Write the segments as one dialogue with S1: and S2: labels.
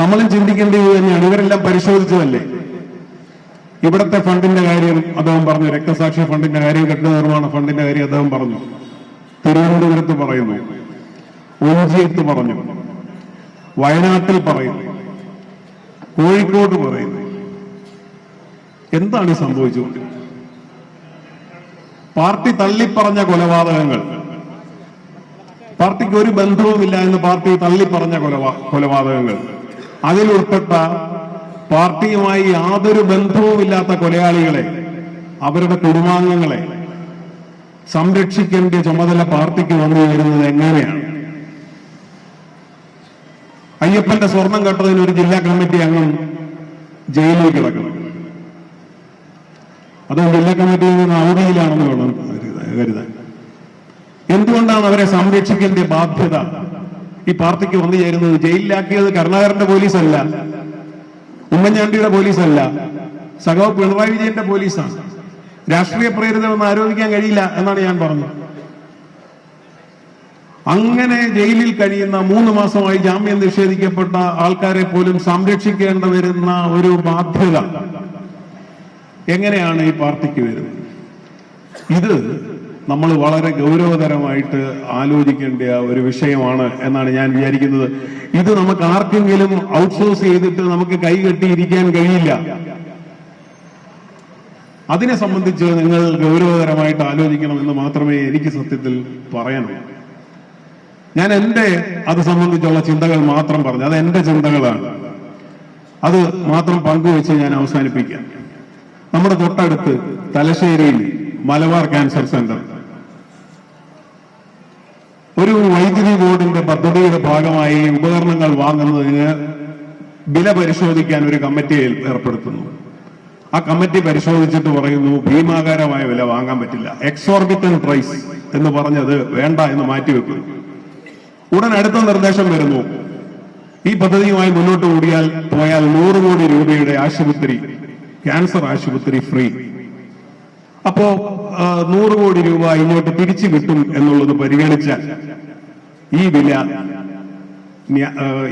S1: നമ്മളും ചിന്തിക്കേണ്ടത് തന്നെയാണ്. ഇവരെല്ലാം പരിശോധിച്ചതല്ലേ? ഇവിടുത്തെ ഫണ്ടിന്റെ കാര്യം അദ്ദേഹം പറഞ്ഞു. രക്തസാക്ഷി ഫണ്ടിന്റെ കാര്യം കെട്ടിട നിർമ്മാണ ഫണ്ടിന്റെ കാര്യം അദ്ദേഹം പറഞ്ഞു. തിരുവനന്തപുരത്ത് പറയുന്നു. ഒഞ്ചിയത്ത് പറഞ്ഞു. വയനാട്ടിൽ പറയുന്നു. കോഴിക്കോട് പറയുന്നു. എന്താണ് സംഭവിച്ചു പാർട്ടി തള്ളിപ്പറഞ്ഞ കൊലപാതകങ്ങൾ. പാർട്ടിക്ക് ഒരു ബന്ധവുമില്ല എന്ന് പാർട്ടി തള്ളിപ്പറഞ്ഞ കൊലപാ കൊലപാതകങ്ങൾ. അതിലുൾപ്പെട്ട പാർട്ടിയുമായി യാതൊരു ബന്ധവുമില്ലാത്ത കൊലയാളികളെ അവരുടെ കുടുംബാംഗങ്ങളെ സംരക്ഷിക്കേണ്ട ചുമതല പാർട്ടിക്ക് വന്നു വരുന്നത് എങ്ങനെയാണ്? അയ്യപ്പന്റെ സ്വർണം കെട്ടതിന് ഒരു ജില്ലാ കമ്മിറ്റി അംഗം ജയിലിൽ കിടക്കണം അതും ജില്ലാ കമ്മിറ്റിയിൽ നിന്ന് അവധിയിലാണെന്ന് കരുതാൻ. എന്തുകൊണ്ടാണ് അവരെ സംരക്ഷിക്കേണ്ട ബാധ്യത? ഈ പാർട്ടിക്ക് വന്നു ചേരുന്നത് ജയിലിലാക്കിയത് കരുണാകരന്റെ പോലീസല്ല ഉമ്മൻചാണ്ടിയുടെ പോലീസല്ല സഖാവ് പിണറായി വിജയന്റെ പോലീസാണ്. രാഷ്ട്രീയ പ്രേരിതമെന്ന് ആരോപിക്കാൻ കഴിയില്ല എന്നാണ് ഞാൻ പറഞ്ഞത്. അങ്ങനെ ജയിലിൽ കഴിയുന്ന മൂന്ന് മാസമായി ജാമ്യം നിഷേധിക്കപ്പെട്ട ആൾക്കാരെ പോലും സംരക്ഷിക്കേണ്ട വരുന്ന ഒരു ബാധ്യത എങ്ങനെയാണ് ഈ പാർട്ടിക്ക് വരുന്നത്? ഇത് നമ്മൾ വളരെ ഗൗരവതരമായിട്ട് ആലോചിക്കേണ്ട ഒരു വിഷയമാണ് എന്നാണ് ഞാൻ വിചാരിക്കുന്നത്. ഇത് നമുക്ക് ആർക്കെങ്കിലും ഔട്ട്സോഴ്സ് ചെയ്തിട്ട് നമുക്ക് കൈ കൈകെട്ടിയിരിക്കാൻ കഴിയില്ല. അതിനെ സംബന്ധിച്ച് നിങ്ങൾ ഗൗരവതരമായിട്ട് ആലോചിക്കണം എന്ന് മാത്രമേ എനിക്ക് സത്യത്തിൽ പറയാനുള്ളൂ. ഞാൻ എന്റെ അത് സംബന്ധിച്ചുള്ള ചിന്തകൾ മാത്രം പറഞ്ഞു. അത് എന്റെ ചിന്തകളാണ്. അത് മാത്രം പങ്കുവെച്ച് ഞാൻ അവസാനിപ്പിക്കാം. നമ്മുടെ തൊട്ടടുത്ത് തലശ്ശേരിയിൽ മലബാർ ക്യാൻസർ സെന്റർ. ഒരു വൈദ്യുതി ബോർഡിന്റെ പദ്ധതിയുടെ ഭാഗമായി ഉപകരണങ്ങൾ വാങ്ങുന്നതിന് വില പരിശോധിക്കാൻ ഒരു കമ്മിറ്റി ഏർപ്പെടുത്തുന്നു. ആ കമ്മിറ്റി പരിശോധിച്ചിട്ട് പറയുന്നു ഭീമാകാരമായ വില വാങ്ങാൻ പറ്റില്ല. എക്സോർബിറ്റൻ പ്രൈസ് എന്ന് പറഞ്ഞത് വേണ്ട എന്ന് മാറ്റിവെക്കുന്നു ഉടൻ അടുത്ത നിർദ്ദേശം വരുന്നു. ഈ പദ്ധതിയുമായി മുന്നോട്ട് കൂടിയാൽ പോയാൽ നൂറ് കോടി രൂപയുടെ ആശുപത്രി ക്യാൻസർ ആശുപത്രി ഫ്രീ. അപ്പോ നൂറ് കോടി രൂപ ഇങ്ങോട്ട് തിരിച്ചു കിട്ടും എന്നുള്ളത് പരിഗണിച്ചാൽ ഈ വില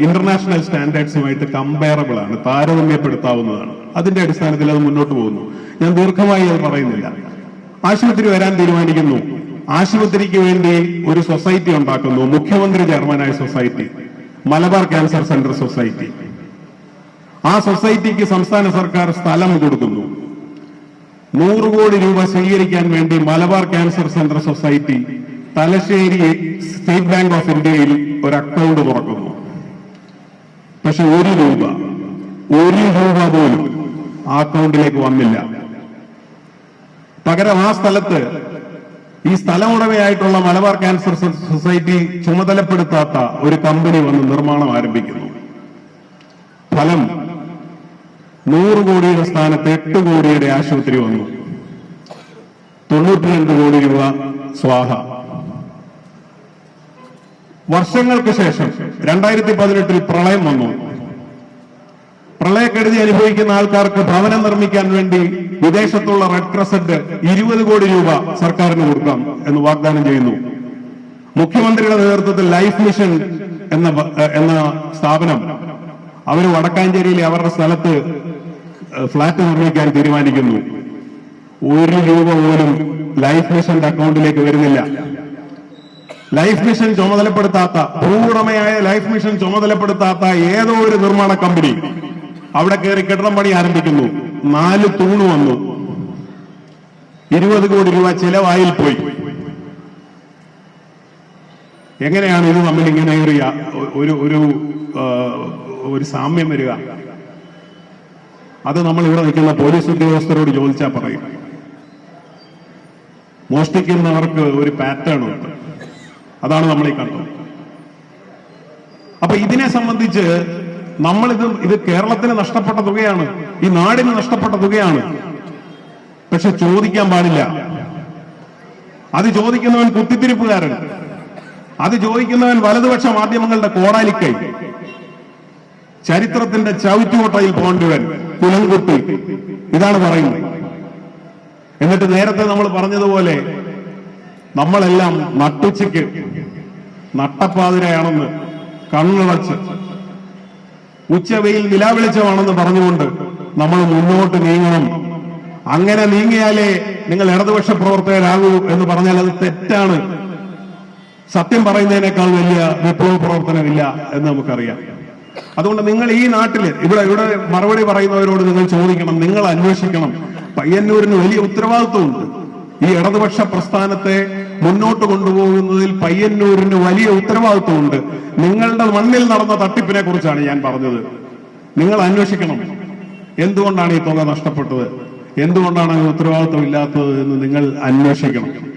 S1: ഇന്റർനാഷണൽ സ്റ്റാൻഡേർഡ്സുമായിട്ട് കമ്പയറബിൾ ആണ് താരതമ്യപ്പെടുത്താവുന്നതാണ്. അതിന്റെ അടിസ്ഥാനത്തിൽ അത് മുന്നോട്ട് പോകുന്നു. ഞാൻ ദീർഘമായി അത് പറയുന്നില്ല. ആശുപത്രി വരാൻ തീരുമാനിക്കുന്നു. ആശുപത്രിക്ക് വേണ്ടി ഒരു സൊസൈറ്റി ഉണ്ടാക്കുന്നു. മുഖ്യമന്ത്രി ചെയർമാനായ society Malabar cancer centre society ആ സൊസൈറ്റിക്ക് സംസ്ഥാന സർക്കാർ സ്ഥലം കൊടുക്കുന്നു. നൂറ് കോടി രൂപ സ്വീകരിക്കാൻ വേണ്ടി Malabar cancer centre society Thalassery State Bank of ഇന്ത്യയിൽ ഒരു അക്കൗണ്ട് തുറക്കുന്നു. പക്ഷെ ഒരു രൂപ ഒരു രൂപ പോലും ആ അക്കൗണ്ടിലേക്ക് വന്നില്ല. പകരം ആ സ്ഥലത്ത് ഈ സ്ഥലമുടമയായിട്ടുള്ള മലബാർ ക്യാൻസർ സൊസൈറ്റി ചുമതലപ്പെടുത്താത്ത ഒരു കമ്പനി വന്ന് നിർമ്മാണം ആരംഭിക്കുന്നു. നൂറ് കോടിയുടെ സ്ഥാനത്ത് എട്ട് കോടിയുടെ ആശുപത്രി വന്നു. തൊണ്ണൂറ്റിരണ്ട് കോടി രൂപ സ്വാഹ. വർഷങ്ങൾക്ക് ശേഷം രണ്ടായിരത്തി പതിനെട്ടിൽ പ്രളയം വന്നു. പ്രളയക്കെടുതി അനുഭവിക്കുന്ന ആൾക്കാർക്ക് ഭവനം നിർമ്മിക്കാൻ വേണ്ടി വിദേശത്തുള്ള റെഡ് ക്രസന്റ് ഇരുപത് കോടി രൂപ സർക്കാരിന് കൊടുക്കാം എന്ന് വാഗ്ദാനം ചെയ്യുന്നു. മുഖ്യമന്ത്രിയുടെ നേതൃത്വത്തിൽ ലൈഫ് മിഷൻ എന്ന എന്ന സ്ഥാപനം അവർ വടക്കാഞ്ചേരിയിലെ അവരുടെ സ്ഥലത്ത് ഫ്ളാറ്റ് നിർമ്മിക്കാൻ തീരുമാനിക്കുന്നു. ഒരു രൂപ പോലും ലൈഫ് മിഷന്റെ അക്കൗണ്ടിലേക്ക് വരുന്നില്ല. ലൈഫ് മിഷൻ ചുമതലപ്പെടുത്താത്ത ഭൂവുടമയായ ലൈഫ് മിഷൻ ചുമതലപ്പെടുത്താത്ത ഏതോ ഒരു നിർമ്മാണ കമ്പനി അവിടെ കയറി കെട്ടിടം പണി ആരംഭിക്കുന്നു. നാല് തൂണ് വന്നു. ഇരുപത് കോടി രൂപ ചിലവായിൽ പോയി. എങ്ങനെയാണ് ഇത് തമ്മിൽ ഇങ്ങനെ ഒരു ഒരു ഒരു സാമ്യം വരിക? അത് നമ്മൾ ഇവിടെ നിൽക്കുന്ന പോലീസ് ഉദ്യോഗസ്ഥരോട് ചോദിച്ചാൽ പറയും. മോഷ്ടിക്കുന്നവർക്ക് ഒരു പാറ്റേൺ ഉണ്ട്. അതാണ് നമ്മൾ ഈ കണ്ടത്. അപ്പൊ ഇതിനെ സംബന്ധിച്ച് നമ്മളിത് ഇത് കേരളത്തിന് നഷ്ടപ്പെട്ട തുകയാണ് ഈ നാടിന് നഷ്ടപ്പെട്ട തുകയാണ്. പക്ഷെ ചോദിക്കാൻ പാടില്ല. അത് ചോദിക്കുന്നവൻ കുത്തിത്തിരിപ്പുകാരൻ. അത് ചോദിക്കുന്നവൻ വലതുപക്ഷ മാധ്യമങ്ങളുടെ കോടാലിക്കൈ. ചരിത്രത്തിന്റെ ചവിറ്റുകൊട്ടയിൽ പോകേണ്ടവൻ കുലംകുത്തി ഇതാണ് പറയുന്നത്. എന്നിട്ട് നേരത്തെ നമ്മൾ പറഞ്ഞതുപോലെ നമ്മളെല്ലാം നട്ടുച്ചയ്ക്ക് നട്ടപ്പാതിരയാണെന്ന് കണ്ണുളച്ച് ഉച്ചവെയിൽ നിലാവിളിച്ചമാണെന്ന് പറഞ്ഞുകൊണ്ട് നമ്മൾ മുന്നോട്ട് നീങ്ങണം. അങ്ങനെ നീങ്ങിയാലേ നിങ്ങൾ ഇടതുപക്ഷ പ്രവർത്തകരാകൂ എന്ന് പറഞ്ഞാൽ അത് തെറ്റാണ്. സത്യം പറയുന്നതിനേക്കാൾ വലിയ വിപ്ലവ പ്രവർത്തനമില്ല എന്ന് നമുക്കറിയാം. അതുകൊണ്ട് നിങ്ങൾ ഈ നാട്ടിൽ ഇവിടെ ഇവിടെ മറുപടി പറയുന്നവരോട് നിങ്ങൾ ചോദിക്കണം നിങ്ങൾ അന്വേഷിക്കണം. പയ്യന്നൂരിന് വലിയ ഉത്തരവാദിത്വമുണ്ട്. ഈ ഇടതുപക്ഷ പ്രസ്ഥാനത്തെ മുന്നോട്ട് കൊണ്ടുപോകുന്നതിൽ പയ്യന്നൂരിന് വലിയ ഉത്തരവാദിത്വമുണ്ട്. നിങ്ങളുടെ മണ്ണിൽ നടന്ന തട്ടിപ്പിനെ കുറിച്ചാണ് ഞാൻ പറഞ്ഞത്. നിങ്ങൾ അന്വേഷിക്കണം. എന്തുകൊണ്ടാണ് ഈ തുക നഷ്ടപ്പെട്ടത്? എന്തുകൊണ്ടാണ് ഉത്തരവാദിത്വം ഇല്ലാത്തത് എന്ന് നിങ്ങൾ അന്വേഷിക്കണം.